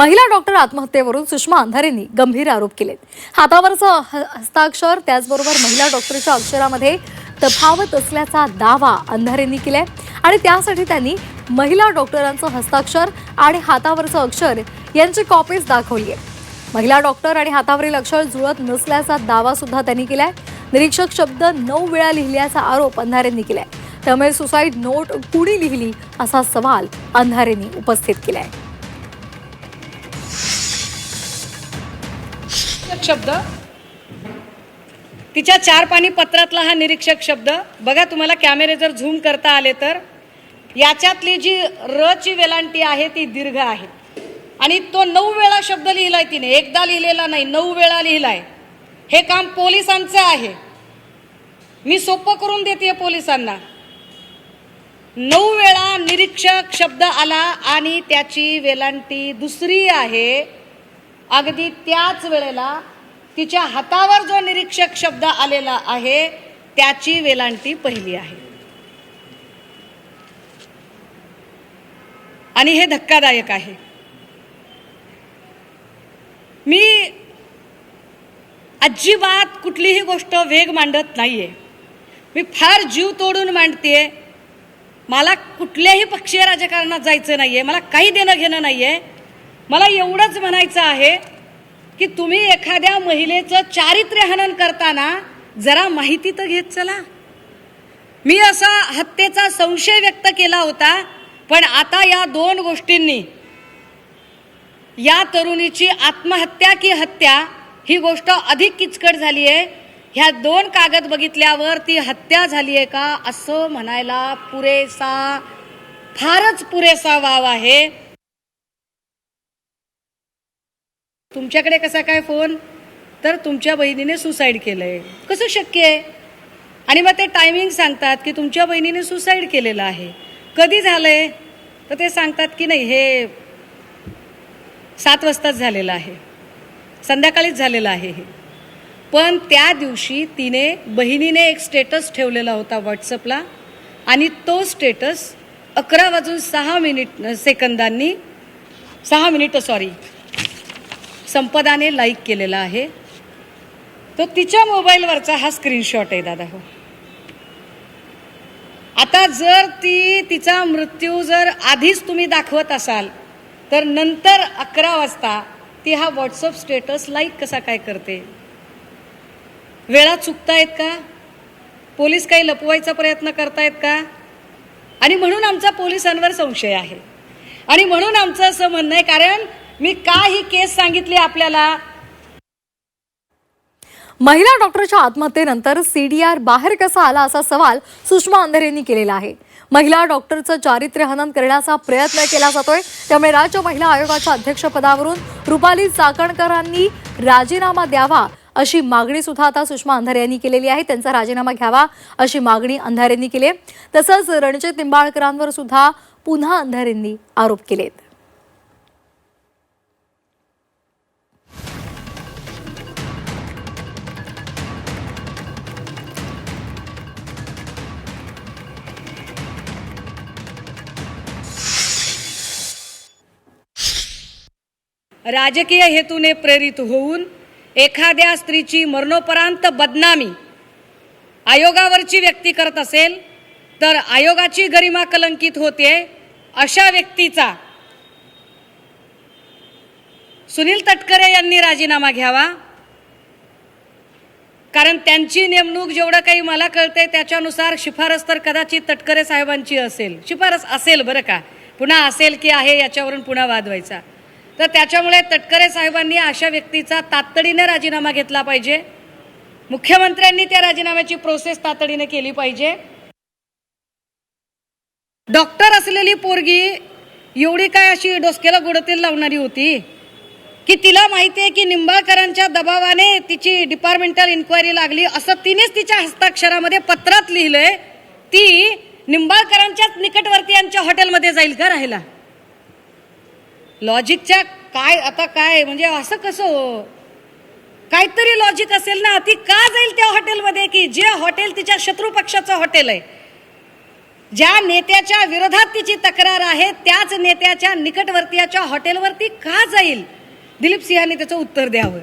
महिला डॉक्टर आत्महत्येवरून सुषमा अंधारेंनी गंभीर आरोप केलेत. हातावरचं ह- हस्ताक्षर त्याचबरोबर महिला डॉक्टरच्या अक्षरामध्ये तफावत असल्याचा दावा अंधारेंनी केलाय आणि त्यासाठी त्यांनी महिला डॉक्टरांचं हस्ताक्षर आणि हातावरचं अक्षर यांची कॉपीज दाखवली आहे महिला डॉक्टर आणि हातावरील अक्षर जुळत नसल्याचा दावा सुद्धा त्यांनी केलाय. निरीक्षक शब्द नऊ वेळा लिहिल्याचा आरोप अंधारेंनी केलाय. त्यामुळे सुसाईड नोट कुणी लिहिली असा सवाल अंधारेंनी उपस्थित केलाय. शब्द? तिच्या चार पाणी पत्रातला हा निरीक्षक शब्द. बघा तुम्हाला कॅमेरे जर झूम करता आले तर. याच्यातली जी र ची वेलांटी आहे ती दीर्घ आहे. आणि तो नऊ वेळा शब्द लिहिलाय तिने. एकदा लिहिलेला नाही नऊ वेळा लिहिलाय. हे काम पोलिसांचं आहे. मी सोपं करून देते पोलिसांना. नऊ वेळा निरीक्षक शब्द आला आणि त्याची वेलांटी दुसरी आहे. अगदी त्याच वेळेला तिच्या हातावर जो निरीक्षक शब्द आलेला आहे त्याची वेलांटी पहिली आहे. आणि हे धक्कादायक आहे. मी अजिबात कुठलीही गोष्ट वेग मांडत नाहीये. मी फार जीव तोडून मांडते मला कुठल्याही पक्षीय राजकारणात जायचं नाहीये. मला काही देणं घेणं नाहीये. मला एवढंच म्हणायचं आहे की तुम्ही एखाद्या महिलेचं चारित्र्य हनन करताना जरा माहिती तर घेत चला. मी असा हत्येचा संशय व्यक्त केला होता पण आता या दोन गोष्टींनी या तरुणीची आत्महत्या की हत्या ही गोष्ट अधिक किचकट झाली आहे ह्या दोन कागद बघितल्यावर ती हत्या झाली आहे का असं म्हणायला पुरेसा फारच पुरेसा वाव आहे. तुमच्याकडे कसा काय फोन? तर तुमच्या बहिणीने सुसाईड केलंय. कसं शक्य आहे? आणि मग ते टायमिंग सांगतात की तुमच्या बहिणीने सुसाईड केलेलं आहे. कधी झालंय? तर ते सांगतात की नाही हे सात वाजताच झालेलं आहे. संध्याकाळीच झालेलं आहे हे. पण त्या दिवशी तिने बहिणीने एक स्टेटस ठेवलेला होता व्हॉट्सअपला आणि तो स्टेटस अकरा वाजून सहा मिनिट सेकंदांनी सहा मिनिटं सॉरी संपदाने लाईक केलेला आहे. तो तिच्या मोबाईलवरचा हा स्क्रीनशॉट आहे दादा हो. आता जर ती तिचा मृत्यू जर आधीच तुम्ही दाखवत असाल तर नंतर अकरा वाजता ती हा व्हॉट्सअप स्टेटस लाईक कसा काय करते? वेळा चुकतायत का? पोलीस काही लपवायचा प्रयत्न करतायत का? आणि म्हणून आमचा पोलिसांवर संशय आहे. आणि म्हणून आमचं असं म्हणणं आहे कारण मी का ही केस सांगितली आपल्याला. महिला डॉक्टरच्या आत्महत्येनंतर सीडीआर बाहेर कसा आला असा सवाल सुषमा अंधारे यांनी केलेला आहे. महिला डॉक्टरचं चारित्र्य हनन करण्याचा प्रयत्न केला जातोय. त्यामुळे राज्य महिला आयोगाच्या अध्यक्षपदावरून रुपाली चाकणकरांनी राजीनामा द्यावा अशी मागणी सुद्धा आता सुषमा अंधारे यांनी केलेली आहे. त्यांचा राजीनामा घ्यावा अशी मागणी अंधारेंनी केली आहे. तसंच रणजित निंबाळकरांवर सुद्धा पुन्हा अंधारेंनी आरोप केलेत. राजकीय हेतूने प्रेरित होऊन एखाद्या स्त्रीची मरणोपरांत बदनामी आयोगावरची व्यक्ती करत असेल तर आयोगाची गरिमा कलंकित होते अशा व्यक्तीचा. सुनील तटकरे यांनी राजीनामा घ्यावा. कारण त्यांची नेमणूक जेवढं काही मला कळतंय त्याच्यानुसार शिफारस तर कदाचित तटकरे साहेबांची असेल. शिफारस असेल बरं का? पुन्हा असेल की आहे याच्यावरून पुन्हा वाद व्हायचा. तर त्याच्यामुळे तटकरे साहेबांनी अशा व्यक्तीचा तातडीने राजीनामा घेतला पाहिजे. मुख्यमंत्र्यांनी त्या राजीनाम्याची प्रोसेस तातडीने केली पाहिजे. डॉक्टर असलेली पोरगी एवढी काय अशी डोसक्याला गुडतील लावणारी होती? की तिला माहिती आहे की निंबाळकरांच्या दबावाने तिची डिपार्टमेंटल इन्क्वायरी लागली असं तिनेच तिच्या हस्ताक्षरामध्ये पत्रात लिहिलंय. ती निंबाळकरांच्याच निकटवर्तीयांच्या हॉटेलमध्ये जाईल का राहायला लॉजिकच्या काय आता काय म्हणजे असं कसं हो? काहीतरी लॉजिक असेल ना ती का जाईल त्या हॉटेलमध्ये की जे हॉटेल तिच्या शत्रू पक्षाचं हॉटेल आहे? ज्या नेत्याच्या विरोधात तिची तक्रार आहे त्याच नेत्याच्या निकटवर्तीयाच्या हॉटेलवरती का जाईल? दिलीप सिंहांनी त्याचं उत्तर द्यावं.